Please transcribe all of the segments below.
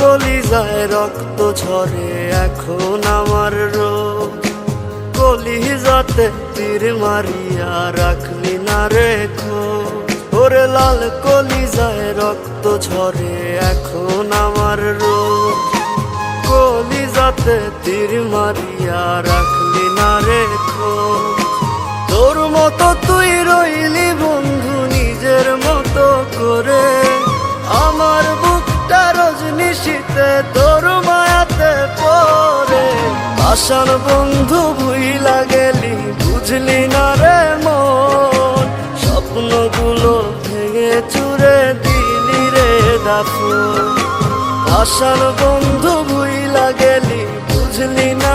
কলিজায় রক্ত ঝরে, এখন আমার রোগ। কলিজাতে তীর মারিয়া রাখলি না রেখো ওরে লাল কলিজায় রক্ত ঝরে, এখন আমার রোগ। কলিজাতে তীর মারিয়া রাখলি না রেখো তোর মতো তুই রইলি শীতে তোর মায়াতে পরে আসার বন্ধু ভুইলা গেলি, বুঝলি না রে মন। স্বপ্নগুলো ভেঙে চুরে দিলি রে দাফু আসার বন্ধু ভুইলা গেলি, বুঝলি না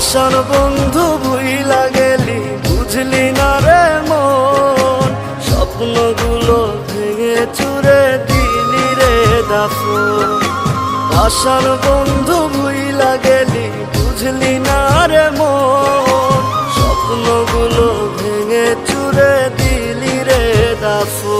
আসান বন্ধু ভুইলা গেলি, বুঝলি না রে মন। স্বপ্নগুলো ভেঙে চুরে দিলি রে দাফন। আসার বন্ধু ভুইলা গেলি, বুঝলি না রে মন। স্বপ্নগুলো ভেঙে চুরে দিলি রে দাফু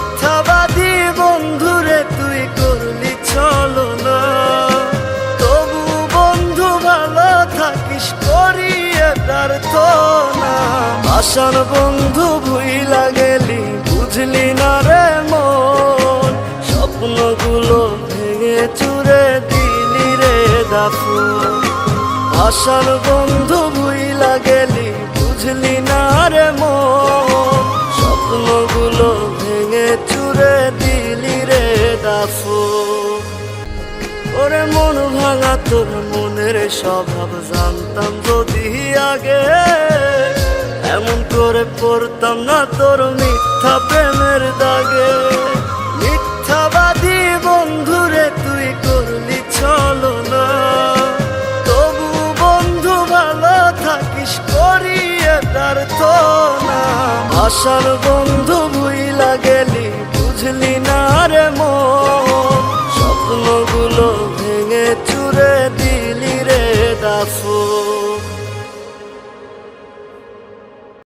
না। আসান বন্ধু ভুইলা গেলি, বুঝলি না রে মন। স্বপ্নগুলো ভেঙে চুরে দিলি রে দাফু আসান বন্ধু ভুইলা গেলি, বুঝলি না রে মন। মন ভাঙা তোর মনের স্বভাব জানতাম যদি আগে। এমন করে পড়তাম না তোর মিথ্যা প্রেমের দাগে। মিথ্যাবাদী বন্ধুরে, তুই করলি চলো না তবু বন্ধু ভালো থাকিস, করিয়ে তার তো না আসার বন্ধু ভুইলা গেলি, বুঝলি না রে মন।